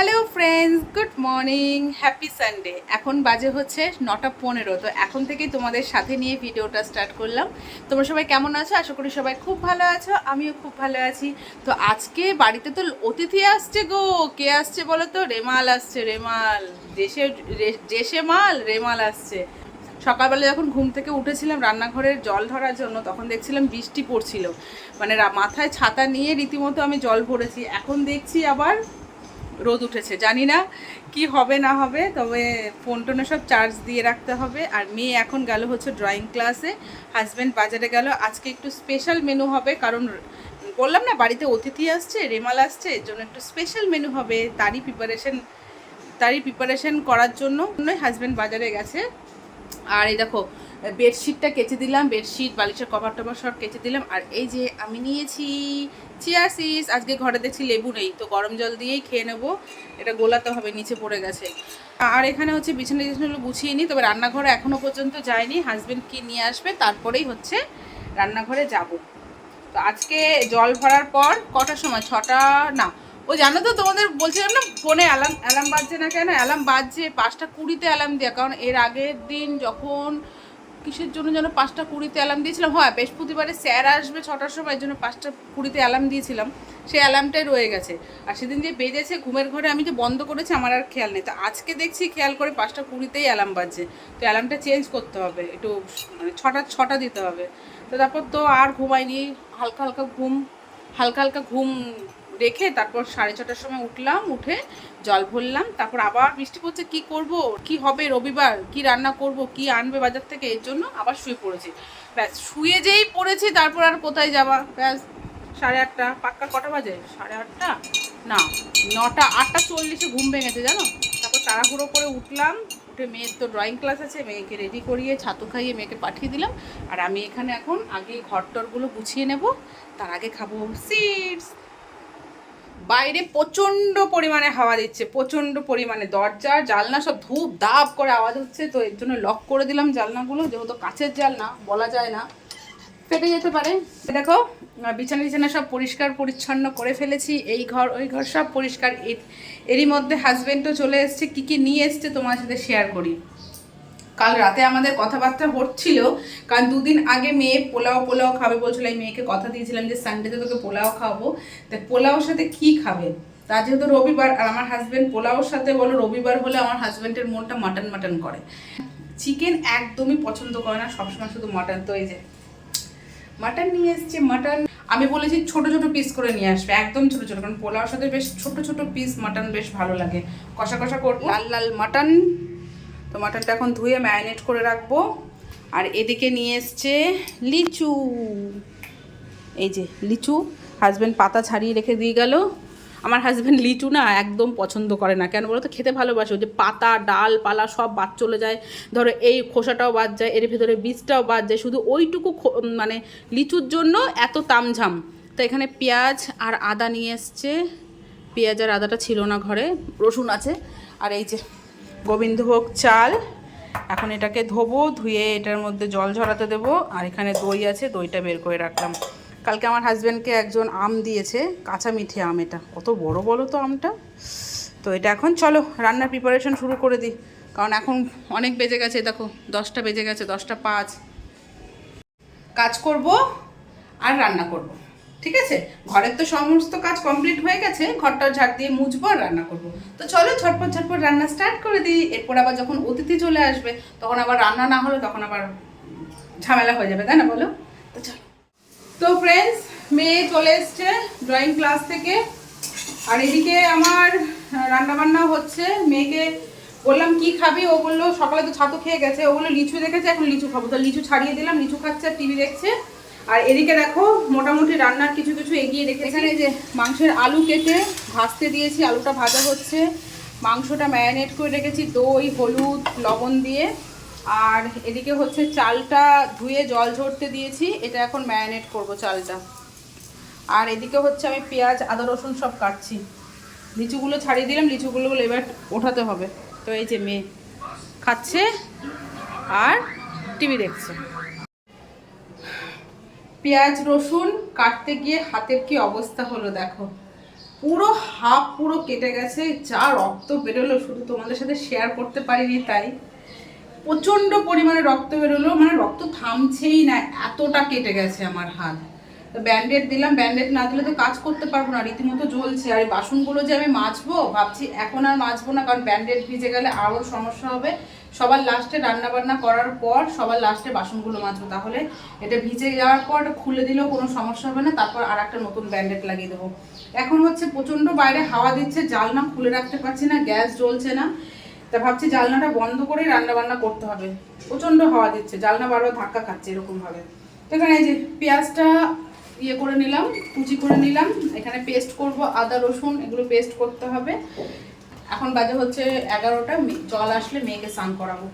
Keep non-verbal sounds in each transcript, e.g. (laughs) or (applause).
Hello friends good morning happy Sunday এখন বাজে হচ্ছে নটা পনেরো। তো এখন থেকেই তোমাদের সাথে নিয়ে ভিডিওটা স্টার্ট করলাম। তোমরা সবাই কেমন আছো? আশা করি সবাই খুব ভালো আছো। আমিও খুব ভালো আছি। তো আজকে বাড়িতে তো অতিথি আসছে গো। কে আসছে বলো তো রেমাল আসছে, রেমাল। দেশে দেশে মাল, রেমাল আসছে। সকালবেলা যখন ঘুম থেকে উঠেছিলাম রান্নাঘরের জল ধরার জন্য, তখন দেখছিলাম বৃষ্টি পড়ছিল। মানে মাথায় ছাতা নিয়ে রীতিমতো আমি জল ভরেছি। এখন দেখছি আবার রোদ উঠেছে। জানি না কি হবে না হবে, তবে ফোন টোনে সব চার্জ দিয়ে রাখতে হবে। আর মেয়ে এখন গেল হচ্ছে ড্রয়িং ক্লাসে হাজব্যান্ড বাজারে গেল। আজকে একটু স্পেশাল মেনু হবে, কারণ বললাম না, বাড়িতে অতিথি আসছে, রেমাল আসছে, এর জন্য একটু স্পেশাল মেনু হবে তারই প্রিপারেশন তারই প্রিপারেশন করার জন্য। হাজব্যান্ড বাজারে গেছে। আর এই দেখো বেডশিটটা কেচে দিলাম, বেডশিট, বালিশের কভার টভার সব কেচে দিলাম। আর এই যে আমি নিয়েছি চিয়াসিস আজকে ঘরে দেখছি লেবু নেই, তো গরম জল দিয়েই খেয়ে নেব। এটা গোলাতে হবে, নিচে পড়ে গেছে। আর এখানে হচ্ছে বিছানা টিছানাগুলো গুছিয়ে নিই তবে রান্নাঘরে এখনও পর্যন্ত যায়নি। হাজব্যান্ড কি নিয়ে আসবে, তারপরেই হচ্ছে রান্নাঘরে যাব। তো আজকে জল ভরার পর কটার সময়? ছটা? না। ও, জানো তো তোমাদের বলছিলাম না, ফোনে অ্যালার্ম অ্যালার্ম বাজছে না কেন? অ্যালার্ম বাজছে পাঁচটা কুড়িতে অ্যালার্ম দেওয়া, কারণ এর আগের দিন যখন কিসের জন্য যেন পাঁচটা কুড়িতে অ্যালার্ম দিয়েছিলাম? হ্যাঁ বৃহস্পতিবারে স্যার আসবে ছটার সময় এর জন্য পাঁচটা কুড়িতে অ্যালার্ম দিয়েছিলাম। সেই অ্যালার্মটাই রয়ে গেছে। আর সেদিন যে বেজেছে, ঘুমের ঘরে আমি যে বন্ধ করেছি, আমার আর খেয়াল নেই। তো আজকে দেখছি, খেয়াল করে পাঁচটা কুড়িতেই অ্যালার্ম বাজছে। তো অ্যালার্মটা চেঞ্জ করতে হবে। একটু মানে ছটা ছটা দিতে হবে। তো তারপর তো আর ঘুমাইনি। হালকা হালকা ঘুম, হালকা হালকা ঘুম রেখে তারপর সাড়ে ছটার সময় উঠলাম, উঠে জল ভরলাম, তারপর আবার বৃষ্টি পড়ছে, কি করব? কি হবে রবিবার? কি রান্না করব? কি আনবে বাজার থেকে? এর জন্য আবার শুয়ে পড়েছি। ব্যাস, শুয়ে যেই পড়েছি, তারপর আর কোথায় যাওয়া ব্যাস, সাড়ে আটটা, পাক্কা কটা বাজে? সাড়ে আটটা? না, নটা, আটটা চল্লিশে ঘুম ভেঙেছে, জানো? তারপর তাড়াহুড়ো করে উঠলাম, উঠে মেয়ের তো ড্রয়িং ক্লাস আছে, মেয়েকে রেডি করিয়ে ছাতু খাইয়ে মেয়েকে পাঠিয়ে দিলাম। আর আমি এখানে এখন আগে ঘর টরগুলো গুছিয়ে নেব, তার আগে খাব সিডস বাইরে প্রচণ্ড পরিমাণে হাওয়া দিচ্ছে, প্রচণ্ড পরিমাণে দরজা জালনা সব ধূপ দাপ করে আওয়াজ হচ্ছে, তো এর জন্য লক করে দিলাম জালনাগুলো যেহেতু কাছের জালনা বলা যায় না। ফেটে যেতে পারে। দেখো বিছানা বিছানা সব পরিষ্কার পরিচ্ছন্ন করে ফেলেছি, এই ঘর, ওই ঘর সব পরিষ্কার। এর- এরই মধ্যে হাজবেন্ডও চলে এসছে, কি কি নিয়ে এসছে তোমার সাথে শেয়ার করি। কাল রাতে আমাদের কথাবার্তা হচ্ছিল কারণ দুদিন আগে মেয়ে পোলাও পোলাও খাবে বলছিল, এই মেয়েকে কথা দিয়েছিলাম যে সানডেতে তোকে পোলাও খাব। তা পোলাওর সাথে কি খাবে? তা যেহেতু রবিবার, আর আমার হাজব্যান্ড পোলাওর সাথে বলো, রবিবার হলে আমার হাজব্যান্ডের মনটা মাটন মাটন করে। চিকেন একদমই পছন্দ করে না, সবসময় শুধু মাটন তো এই যে। মাটন নিয়ে এসছে মাটন আমি বলেছি ছোট ছোট পিস করে নিয়ে আসবে, একদম ছোট ছোট, কারণ পোলাওর সাথে বেশ ছোট ছোট পিস মাটন বেশ ভালো লাগে। কষা কষা করব লাল লাল মাটন তো মাটনটা এখন ধুয়ে ম্যারিনেট করে রাখব। আর এদিকে নিয়ে এসছে লিচু। এই যে লিচু হাজব্যান্ড পাতা ছাড়িয়ে রেখে দিয়ে গেল। আমার হাজব্যান্ড লিচু না একদম পছন্দ করে না। কেন বলো তো খেতে ভালোবাসে। যে পাতা, ডাল, পালা সব বাদ চলে যায়। ধরো এই খোসাটাও বাদ যায়, এর ভেতরে বীজটাও বাদ যায়। শুধু ওইটুকু মানে লিচুর জন্য এত তামঝাম। তো এখানে পেঁয়াজ আর আদা নিয়ে এসছে। পেঁয়াজ আর আদাটা ছিল না ঘরে, রসুন আছে। আর এই যে গোবিন্দভোগ চাল, এখন এটাকে ধোবো, ধুয়ে এটার মধ্যে জল ঝরাতে দেবো, আর এখানে দই আছে, দইটা বের করে রাখলাম। কালকে আমার হাজব্যান্ডকে একজন আম দিয়েছে, কাঁচা মিঠে আম এটা। কত বড় বলো তো আমটা? তো এটা এখন চলো, রান্নার প্রিপারেশন শুরু করে দিই। কারণ এখন অনেক বেজে গেছে দেখো, দশটা বেজে গেছে, দশটা পাঁচ। কাজ করব আর রান্না করব। ঠিক আছে? ঘরের তো সমস্ত কাজ কমপ্লিট হয়ে গেছে ঘরটা ঝাড় দিয়ে মুছবো আর রান্না করব। তো চলো ঝটপট ঝটপট রান্না স্টার্ট করে দিই। এরপর আবার যখন অতিথি চলে আসবে, তখন আবার রান্না না হলে তখন আবার ঝামেলা হয়ে যাবে, তাই না বলো? তো চলো। তো ফ্রেন্ডস মেয়ে চলে এসছে ড্রয়িং ক্লাস থেকে। আর এদিকে আমার রান্না বান্না হচ্ছে। মেয়েকে বললাম, কি খাবি? ও বলল, সকালে তো ছাতু খেয়ে গেছে। ও বলল, লিচু দেখেছে, এখন লিচু খাব। তো লিচু ছাড়িয়ে দিলাম, লিচু খাচ্ছে, টিভি দেখছে। আর এদিকে দেখো, মোটামুটি রান্নার কিছু কিছু এগিয়ে রেখে এখানে যে মাংসের আলু কেটে ভাজতে দিয়েছি, আলুটা ভাজা হচ্ছে। মাংসটা ম্যারিনেট করে রেখেছি, দই, হলুদ, লবণ দিয়ে। আর এদিকে হচ্ছে চালটা ধুয়ে জল ঝরতে দিয়েছি, এটা এখন ম্যারিনেট করব চালটা। আর এদিকে হচ্ছে আমি পেঁয়াজ, আদা, রসুন সব কাটছি। লিচুগুলো ছাড়িয়ে দিলাম লিচুগুলো এবার ওঠাতে হবে। তো এই যে মেয়ে খাচ্ছে আর টিভি দেখছে। পেঁয়াজ, রসুন কাটতে গিয়ে হাতের কি অবস্থা হলো দেখো। পুরো হাফ পুরো কেটে গেছে, যা রক্ত বেরোলো, শুধু তোমাদের সাথে শেয়ার করতে পারিনি তাই। প্রচণ্ড পরিমাণে রক্ত বেরোলো মানে রক্ত থামছেই না, এতটা কেটে গেছে আমার হাত। ব্যান্ডেড দিলাম, ব্যান্ডেড না দিলে তো কাজ করতে পারব না, রীতিমতো জ্বলছে। আর এই বাসনগুলো যে আমি মাজবো, ভাবছি এখন আর মাজবো না, কারণ ব্যান্ডেড ভিজে গেলে আরও সমস্যা হবে। সবার লাস্টে রান্না বান্না করার পর সবার লাস্টে বাসনগুলো মাজবো। তাহলে এটা ভিজে যাওয়ার পর খুলে দিলেও কোনো সমস্যা হবে না, তারপর আর একটা নতুন ব্যান্ডেড লাগিয়ে দেবো। এখন হচ্ছে প্রচণ্ড বাইরে হাওয়া দিচ্ছে, জালনা খুলে রাখতে পারছি না, গ্যাস জ্বলছে না। তা ভাবছি জালনাটা বন্ধ করে রান্না বান্না করতে হবে। প্রচণ্ড হাওয়া দিচ্ছে, জালনা বারবার ধাক্কা খাচ্ছে এরকম ভাবে তো এখানে এই যে পেঁয়াজটা ইয়ে করে নিলাম, কুচি করে নিলাম। এখানে পেস্ট করব, আদা, রসুন, এগুলো পেস্ট করতে হবে। এখন বাজে হচ্ছে এগারোটা জল আসলে মেয়েকে স্নান করাবো,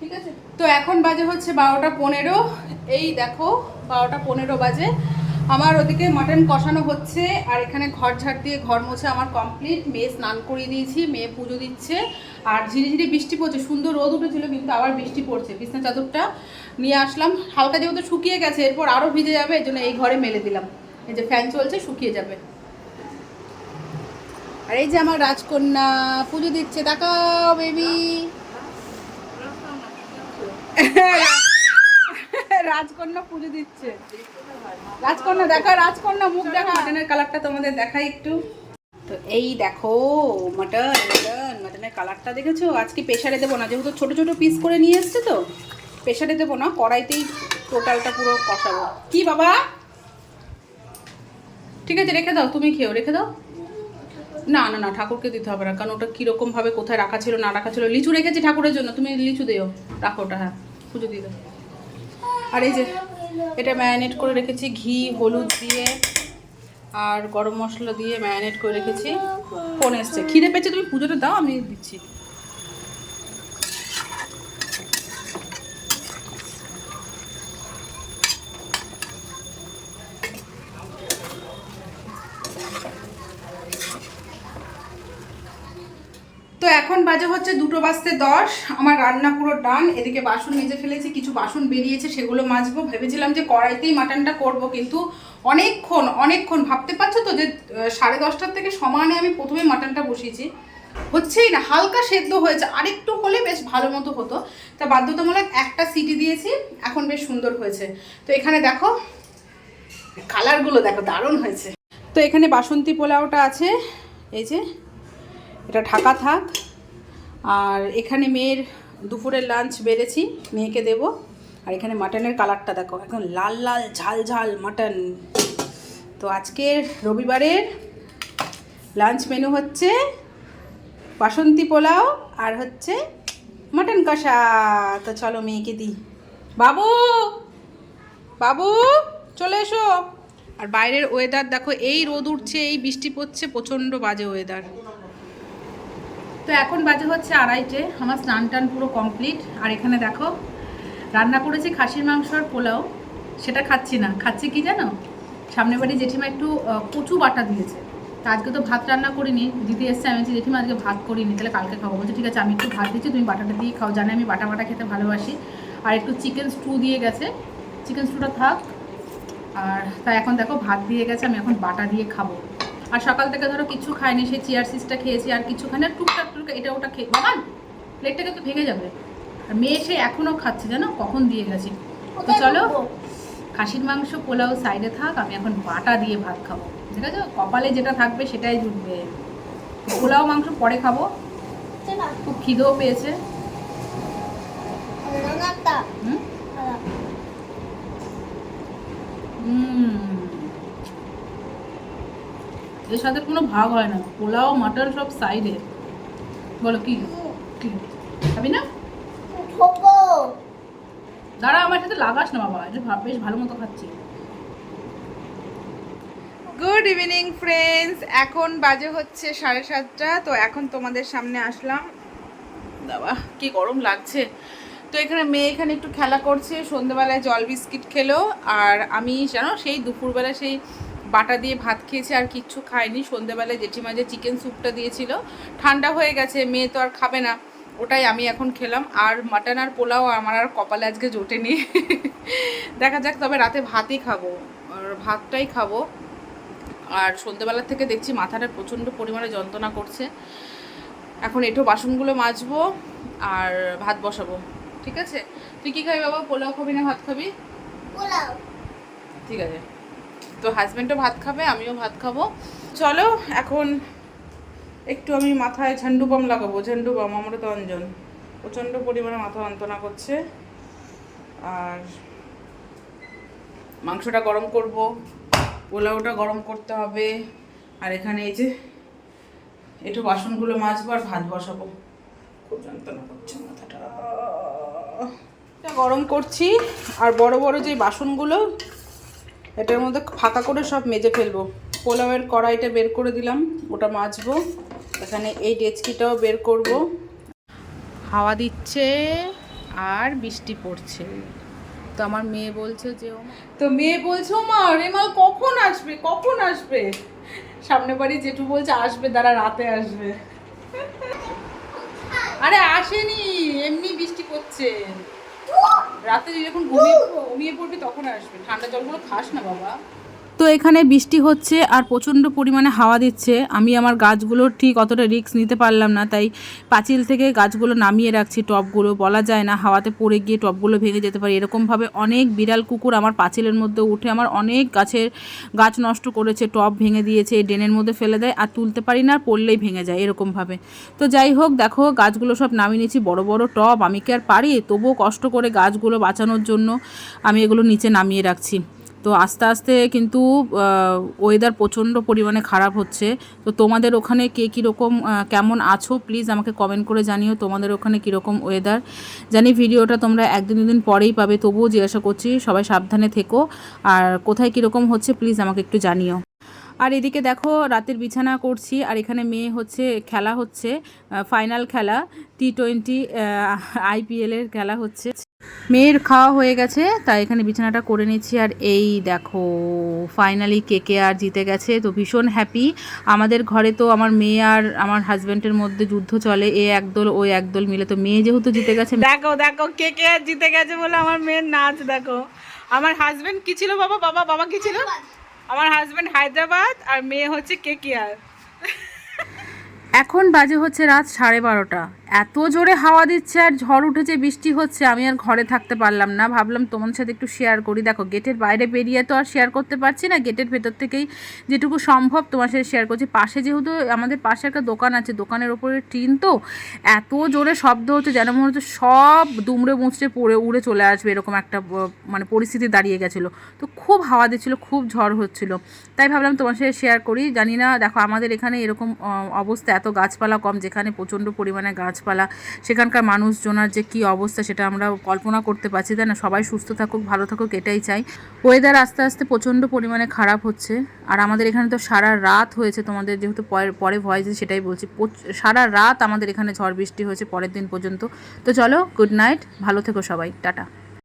ঠিক আছে? তো এখন বাজে হচ্ছে বারোটা পনেরো, এই দেখো বারোটা পনেরো বাজে। আমার ওদিকে মাটন কষানো হচ্ছে আর এখানে ঘর ঝাড় দিয়ে ঘর মোছে আমার কমপ্লিট। মেয়ে স্নান করিয়ে দিয়েছি মেয়ে পুজো দিচ্ছে। আর ঝিরিঝিরি বৃষ্টি পড়ছে, সুন্দর রোদ উঠেছিল, কিন্তু আবার বৃষ্টি পড়ছে। বিছনা চাদরটা নিয়ে আসলাম। হালকা যেহেতু শুকিয়ে গেছে, এরপর আরও ভিজে যাবে এই জন্য এই ঘরে মেলে দিলাম। এই যে ফ্যান চলছে, শুকিয়ে যাবে। আর এই যে আমার রাজকন্যা পুজো দিচ্ছে তাকাও বেবি রাজকন্যা পুজো দিচ্ছে। রাজকন্যা দেখা রাজকন্যা মুখ দেখা। মাটনের কালারটা তোমাদের দেখাই একটু। তো এই দেখো মাটন মাটন মাটনের কালারটা দেখেছ? আজকে প্রেশারে দেবো না যেহেতু ছোট ছোট পিস করে নিয়ে এসছে তো প্রেশারে দেবো না কড়াইতেই টোটালটা পুরো কষাবো। কি বাবা? ঠিক আছে রেখে দাও তুমি খেও রেখে দাও। না না না, ঠাকুরকে দিতে হবে না, কারণ ওটা কীরকমভাবে কোথায় রাখা ছিল, না রাখা ছিল, লিচু রেখেছি ঠাকুরের জন্য, তুমি লিচু দিও, রাখো ওটা হ্যাঁ পুজো দিয়ে দাও। আর এই যে, এটা ম্যারিনেট করে রেখেছি, ঘি, হলুদ দিয়ে, আর গরম মশলা দিয়ে ম্যারিনেট করে রেখেছি ফোন এসছে। খিদে পেয়েছে, তুমি পুজোটা দাও, আমি দিচ্ছি তো এখন বাজে হচ্ছে দুটো বাজতে দশ। আমার রান্না পুরো ডান এদিকে বাসন মেজে ফেলেছি, কিছু বাসন বেরিয়েছে, সেগুলো মাজবো। ভেবেছিলাম যে কড়াইতেই মাটনটা করব, কিন্তু অনেকক্ষণ অনেকক্ষণ। ভাবতে পারছ তো যে সাড়ে দশটার থেকে সমানে আমি প্রথমে মাটনটা বসিয়েছি। হচ্ছেই না, হালকা সেদ্ধ হয়েছে। আরেকটু হলে বেশ ভালো মতো হতো। তা বাধ্যতামূলক একটা সিটি দিয়েছি। এখন বেশ সুন্দর হয়েছে। তো এখানে দেখো কালারগুলো দেখো, দারুণ হয়েছে। তো এখানে বাসন্তী পোলাওটা আছে। এই যে, এটা ঢাকা থাক। আর এখানে মেয়ের দুপুরের লাঞ্চ বেড়েছি, মেয়েকে দেব। আর এখানে মাটনের কালারটা দেখো, একদম লাল লাল, ঝাল ঝাল মাটন তো আজকের রবিবারের লাঞ্চ মেনু হচ্ছে বাসন্তী পোলাও আর হচ্ছে মাটন কষা। তো চলো মেয়েকে দিই। বাবু! বাবু! চলে এসো। আর বাইরের ওয়েদার দেখো, এই রোদ উঠছে, এই বৃষ্টি পড়ছে, প্রচণ্ড বাজে ওয়েদার তো এখন বাজে হচ্ছে আড়াইটে আমার স্নান টান পুরো কমপ্লিট আর এখানে দেখো রান্না করেছি খাসির মাংস আর পোলাও সেটা খাচ্ছি না। খাচ্ছি কি জানো? সামনে বাড়ি জেঠিমা একটু কচু বাটা দিয়েছে। তা আজকে তো ভাত রান্না করিনি। দিদি এসছে আমি বলছি, জেঠিমা আজকে ভাত করিনি তাহলে কালকে খাব। বলছি ঠিক আছে আমি একটু ভাত দিচ্ছি তুমি বাটাটা দিয়ে খাও। জানি আমি বাটা বাটা খেতে ভালোবাসি। আর একটু চিকেন স্টু দিয়ে গেছে। চিকেন স্টুটা থাক। আর তাই এখন দেখো ভাত দিয়ে গেছে আমি এখন বাটা দিয়ে খাব। আর সকাল থেকে ধরো কিছু খাইনি সেই চেয়ার সিসটা খেয়েছি আর কিছু খাই না টুকটাক টুকটাক এটা ওটা খেয়ে বাবা প্লেটটা কিন্তু ভেঙে যাবে। আর মেয়ে সে এখনও খাচ্ছে জানো? কখন দিয়ে গেছি? তো চলো খাসির মাংস পোলাও সাইডে থাক আমি এখন বাটা দিয়ে ভাত খাব। ঠিক আছে? কপালে যেটা থাকবে সেটাই জুটবে। পোলাও মাংস পরে খাব। খুব খিদেও পেয়েছে। হুম? হুম। এর সাথে কোনো ভাগ হয় না। পোলাও মাটন সব সাইডে বলো কি? কি? খাবি না? দাঁড়া আমার সাথে লাগাস না বাবা। এটা বেশ ভালো মতো খাচ্ছি। গুড ইভিনিং ফ্রেন্ডস এখন বাজে হচ্ছে সাড়ে সাতটা তো এখন তোমাদের সামনে আসলাম। বাবা কি গরম লাগছে। তো এখানে মেয়ে এখানে একটু খেলা করছে। সন্ধ্যেবেলায় জল বিস্কিট খেলো। আর আমি জানো সেই দুপুরবেলা সেই বাটা দিয়ে ভাত খেয়েছি আর কিচ্ছু খাইনি সন্ধ্যেবেলায় জেঠিমা যে চিকেন স্যুপটা দিয়েছিল ঠান্ডা হয়ে গেছে মেয়ে তো আর খাবে না। ওটাই আমি এখন খেলাম। আর মাটন আর পোলাও আমার আর কপালে আজকে জোটে জোটেনি। (laughs) দেখা যাক তবে রাতে ভাতই খাব। আর ভাতটাই খাব। আর সন্ধ্যেবেলার থেকে দেখছি মাথাটা প্রচণ্ড পরিমাণে যন্ত্রণা করছে। এখন এটো বাসনগুলো মাজবো আর ভাত বসাবো। ঠিক আছে? তুই কি খাবি বাবা? পোলাও খাবি না ভাত খাবি? পোলাও। ঠিক আছে। তো হাজব্যান্ডও ভাত খাবে, আমিও ভাত খাব। চলো, এখন একটু আমি মাথায় ঝান্ডু বাম লাগাবো, ঝান্ডু বাম, অমৃত অঞ্জন। প্রচণ্ড পরিমাণে মাথা যন্ত্রণা করছে। আর মাংসটা গরম করব, পোলাওটা গরম করতে হবে। আর এখানে এই যে একটু বাসনগুলো মাজবো আর ভাত বসাবো। খুব যন্ত্রণা করছে মাথাটা। গরম করছি, আর বড় বড় যে বাসনগুলো এটার মধ্যে ফাঁকা করে সব মেজে ফেলব। পোলাওয়ের কড়াইটা বের করে দিলাম, ওটা মাজবো। এখানে এই ডেচকিটাও বের করব। হাওয়া দিচ্ছে আর বৃষ্টি পড়ছে। তো আমার মেয়ে বলছে যে তো মেয়ে বলছে মা রেমাল কখন আসবে? কখন আসবে? সামনে বাড়ি জেঠু বলছে, আসবে, দাঁড়া, রাতে আসবে। আরে আসেনি, এমনি বৃষ্টি পড়ছে। রাতে যখন ঘুমিয়ে ঘুমিয়ে পড়বি তখন আসবে। ঠান্ডা জলগুলো খাস না বাবা। তো এখানে বৃষ্টি হচ্ছে আর প্রচণ্ড পরিমাণে হাওয়া দিচ্ছে। আমি আমার গাছগুলোর ঠিক অতটা রিস্ক নিতে পারলাম না, তাই পাঁচিল থেকে গাছগুলো নামিয়ে রাখছি টবগুলো বলা যায় না হাওয়াতে পড়ে গিয়ে টবগুলো ভেঙে যেতে পারে। এরকমভাবে অনেক বিড়াল কুকুর আমার পাঁচিলের মধ্যে উঠে আমার অনেক গাছের গাছ নষ্ট করেছে টব ভেঙে দিয়েছে ড্রেনের মধ্যে ফেলে দেয় আর তুলতে পারি না আর পড়লেই ভেঙে যায় এরকমভাবে। তো যাই হোক, দেখো গাছগুলো সব নামিয়ে নিয়েছি, বড় বড় টব আমি কি আর পারি? তবুও কষ্ট করে গাছগুলো বাঁচানোর জন্য আমি এগুলো নিচে নামিয়ে রাখছি। তো আস্তে আস্তে কিন্তু ওয়েদার প্রচণ্ড পরিমাণে খারাপ হচ্ছে। তো তোমাদের ওখানে কে কীরকম কেমন আছো? প্লিজ আমাকে কমেন্ট করে জানিও তোমাদের ওখানে কীরকম ওয়েদার জানি ভিডিওটা তোমরা একদিন দুদিন পরেই পাবে, তবুও জিজ্ঞাসা করছি, সবাই সাবধানে থেকো। আর কোথায় কীরকম হচ্ছে প্লিজ আমাকে একটু জানিও। আর এদিকে দেখো, রাতের বিছানা করছি, আর এখানে মেয়ে হচ্ছে, খেলা হচ্ছে ফাইনাল খেলা টি টোয়েন্টি আইপিএলের খেলা হচ্ছে। মেয়ের খাওয়া হয়ে গেছে তাই এখানে বিছানাটা করে নিচ্ছি। আর এই দেখো ফাইনালি কে কে আর জিতে গেছে তো ভীষণ হ্যাপি আমাদের ঘরে তো আমার মেয়ে আর আমার হাজব্যান্ডের মধ্যে যুদ্ধ চলে এ একদল ও একদল মিলে। তো মেয়ে যেহেতু জিতে গেছে দেখো দেখো কে কে আর জিতে গেছে বলে আমার মেয়ের নাচ দেখো। আমার হাজব্যান্ড কি ছিল বাবা? বাবা বাবা কি ছিল? আমার হাজব্যান্ড হায়দ্রাবাদ আর মেয়ে হচ্ছে কে কে আর এখন বাজে হচ্ছে রাত সাড়ে বারোটা। এত জোরে হাওয়া দিচ্ছে আর ঝড় উঠেছে, বৃষ্টি হচ্ছে, আমি আর ঘরে থাকতে পারলাম না। ভাবলাম তোমার সাথে একটু শেয়ার করি। দেখো গেটের বাইরে বেরিয়ে তো আর শেয়ার করতে পারছি না। গেটের ভেতর থেকেই যেটুকু সম্ভব তোমার সাথে শেয়ার করছি। পাশে যেহেতু আমাদের পাশে একটা দোকান আছে, দোকানের ওপরে টিন তো, এত জোরে শব্দ হচ্ছে যেন মনে হচ্ছে সব দুমড়ে মুচড়ে পড়ে, উড়ে চলে আসবে এরকম একটা মানে পরিস্থিতি দাঁড়িয়ে গেছিল। তো খুব হাওয়া দিচ্ছিল, খুব ঝড় হচ্ছিল। তাই ভাবলাম তোমার সাথে শেয়ার করি। জানি না, দেখো, আমাদের এখানে এরকম অবস্থা এত গাছপালা কম, যেখানে প্রচণ্ড পরিমাণে গাছপালা, সেখানকার মানুষজনের যে কি অবস্থা সেটা আমরা কল্পনা করতে পারছি, তাই না? সবাই সুস্থ থাকুক, ভালো থাকুক, এটাই চাই। ওয়েদার আস্তে আস্তে প্রচণ্ড পরিমাণে খারাপ হচ্ছে, আর আমাদের এখানে তো সারা রাত হয়েছে তোমাদের যেহেতু পরে ভয়েস সেটাই বলছি সারা রাত আমাদের এখানে ঝড় বৃষ্টি হয়েছে পরের দিন পর্যন্ত। তো চলো গুড নাইট ভালো থেকো সবাই, টাটা।